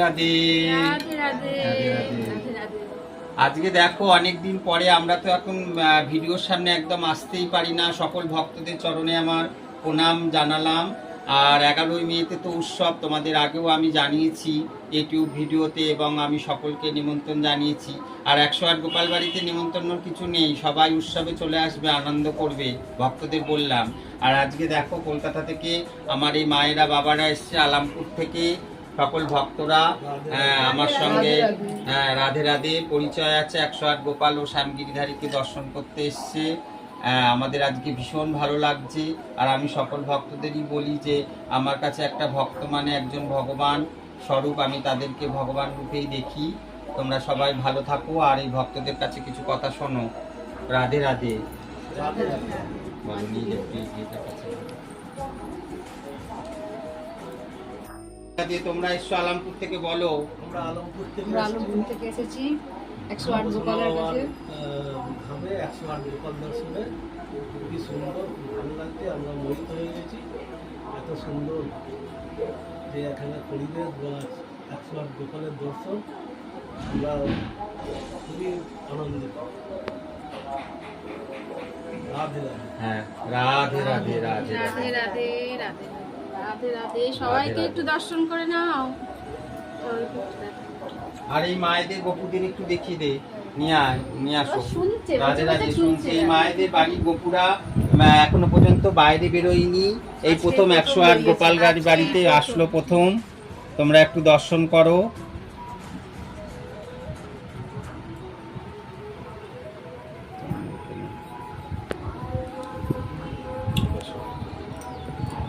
রাধে রাধে। আজকে দেখো অনেক দিন পরে আমরা তো এখন ভিডিওর সামনে একদম আসতেই পারি না। সকল ভক্তদের চরণে আমার প্রণাম জানালাম। আর এগারোই মেতে তো উৎসব তোমাদের আগেও আমি জানিয়েছি ইউটিউব ভিডিওতে এবং আমি সকলকে নিমন্ত্রণ জানিয়েছি। আর একশো আট গোপাল বাড়িতে নিমন্ত্রণের কিছু নেই সবাই উৎসবে চলে আসবে আনন্দ করবে ভক্তদের বললাম। আর আজকে দেখো কলকাতা থেকে আমার এই মায়েরা বাবারা এসছে আলামপুর থেকে। সকল ভক্তরা আহ, আমার সঙ্গে হ্যাঁ রাধে রাধে পরিচয় আছে একশো আট গোপাল ও শ্যামগিরিধারীকে দর্শন করতে এসছে। আহ, আমাদের আজকে ভীষণ ভালো লাগছে আর আমি সকল ভক্তদেরই বলি যে আমার কাছে একটা ভক্ত মানে একজন ভগবান স্বরূপ আমি তাদেরকে ভগবান রূপেই দেখি। তোমরা সবাই ভালো থাকো আর এই ভক্তদের কাছে কিছু কথা শোনো। রাধে রাধে। তোমরা এসছো আলামপুর থেকে বলো। আমরা আলমপুর থেকে আমরা আলমপুর থেকে এসেছি। একশো আট গোপালের কাছে। ভাবে একশো আট গোপাল দর্শনে খুবই সুন্দর ভালো লাগছে। আমরা মোহিত হয়ে গেছি। এত সুন্দর যে এখানে পরিবেশ বা একশো আট গোপালের দর্শন আমরা খুবই আনন্দিত। রাধে রাধে। হ্যাঁ রাধে রাধে। রাধে রাধে রাধে রাধে। রাধে রাধে। সবাইকে একটু দর্শন করে নাও। সবাইকে একটু দেখো। আর এই মায়েদের গপুদের একটু দেখিয়ে দে। নিয়ে আয় নিয়ে আসো। ও শুনছে, রাধে বসে রাধে শুনছে। এই মায়েদের বাড়ি গপুরা এখনও পর্যন্ত বাইরে বেরোয়নি। এই প্রথম প্রথম একশো আট গোপাল গাড়ি বাড়িতে আসলো প্রথম। তোমরা একটু দর্শন করো।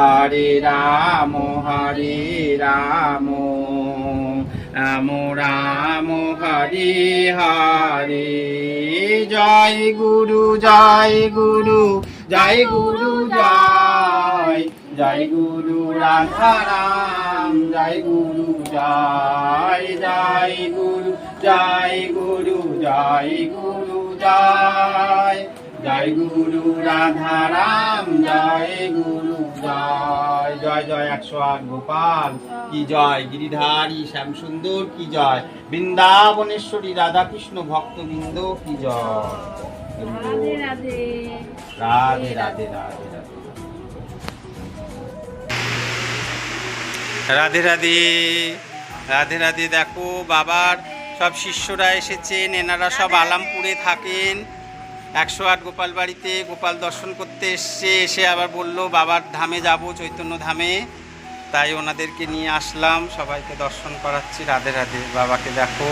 হরে রাম হরে রাম। রাম রাম, হরে হরে। জয় গুরু জয় গুরু জয় গুরু, জয়। জয় গুরু রাধারাম জয় গুরু, জয়। জয় গুরু জয় গুরু জয় গুরু, জয়। জয় গুরু রাধা রাম জয় গুরু জয় জয় জয় একশো আট গোপাল কি জয়? গিরিধারী শ্যামসুন্দর কি জয়? বৃন্দাবনেশ্বরী রাধাকৃষ্ণ ভক্তবৃন্দ কি জয়? রাধে রাধে। রাধে রাধে রাধে রাধে। রাধে রাধে। রাধে রাধে দেখো বাবার সব শিষ্যরা এসেছেন এনারা সব আলামপুরে থাকেন। একশো আট গোপাল বাড়িতে গোপাল দর্শন করতে এসছে এসে আবার বলল বাবার ধামে যাব চৈতন্য ধামে। তাই ওনাদেরকে নিয়ে আসলাম। সবাইকে দর্শন করাচ্ছি রাধে রাধে। বাবাকে দেখো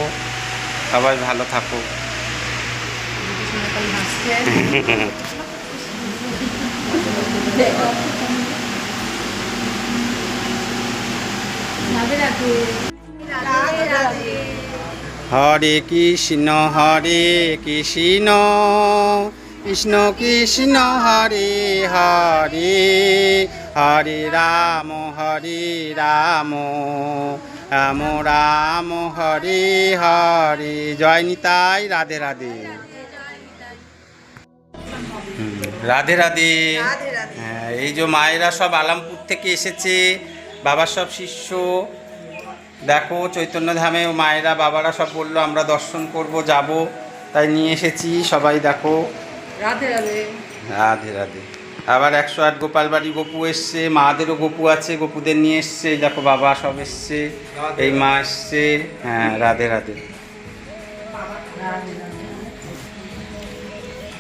সবাই ভালো থাকো। রাধে রাধে। রাধে রাধে। হরে কৃষ্ণ হরে কৃষ্ণ। কৃষ্ণ কৃষ্ণ হরে হরে। হরে রাম হরে রাম। রাম রাম হরে হরে। জয় নিতাই রাধে রাধে। রাধে রাধে। হ্যাঁ এই যে মায়েরা সব আলামপুর থেকে এসেছে বাবার সব শিষ্য। দেখো চৈতন্য ধামে ও মায়েরা বাবারা সব বলল আমরা দর্শন করব যাব। তাই নিয়ে এসেছি সবাই দেখো। রাধে রাধে। রাধে রাধে। আবার একশো আট গোপাল বাড়ি গপু এসছে মাদেরও গপু আছে গপুদের নিয়ে এসছে দেখো বাবা সব এসছে এই মা এসছে হ্যাঁ রাধে রাধে।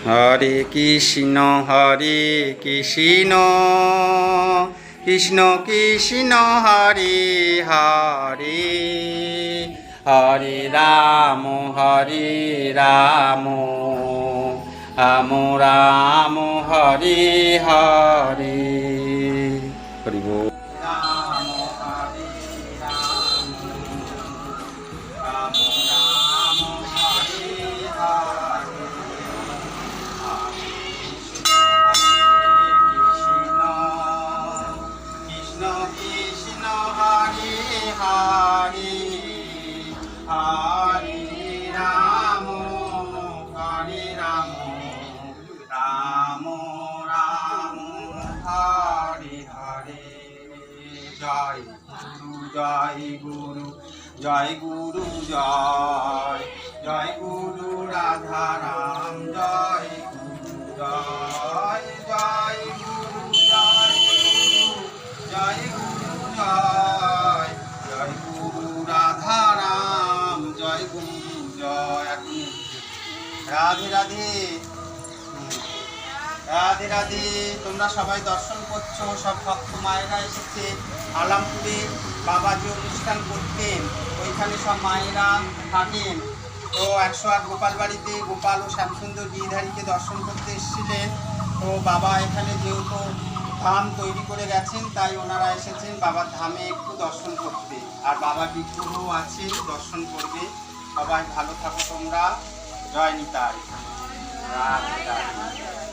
হরে কৃষ্ণ হরে কৃষ্ণ। কৃষ্ণ কৃষ্ণ হরে হরে হরে রাম হরে রাম রাম রাম হরে হরে। হরি জয় গুরু জয় গুরু জয় জয় গুরু রাধা রাম, জয় গুরু জয় জয় গুরু জয় গুরু জয় গুরু জয় জয় গুরু রাধা রাম, জয় গুরু জয় রাধে রাধে। রাধে রাধে, তোমরা সবাই দর্শন করছ, সব ভক্ত মায়েরা এসেছে, আলামপুরে বাবা যে অনুষ্ঠান করতেন, ওইখানে সব মায়েরা থাকেন। তো একশো আট গোপাল বাড়িতে গোপাল ও শ্যামসুন্দর গিরিধারীকে দর্শন করতে এসেছিলেন। তো বাবা এখানে যেহেতু ধাম তৈরি করে গেছেন, তাই ওনারা এসেছেন বাবার ধামে একটু দর্শন করতে। আর বাবা বিগ্রহ আছে, দর্শন করবে। সবাই ভালো থাকো তোমরা। জয় নিতাই। রাধে রাধে।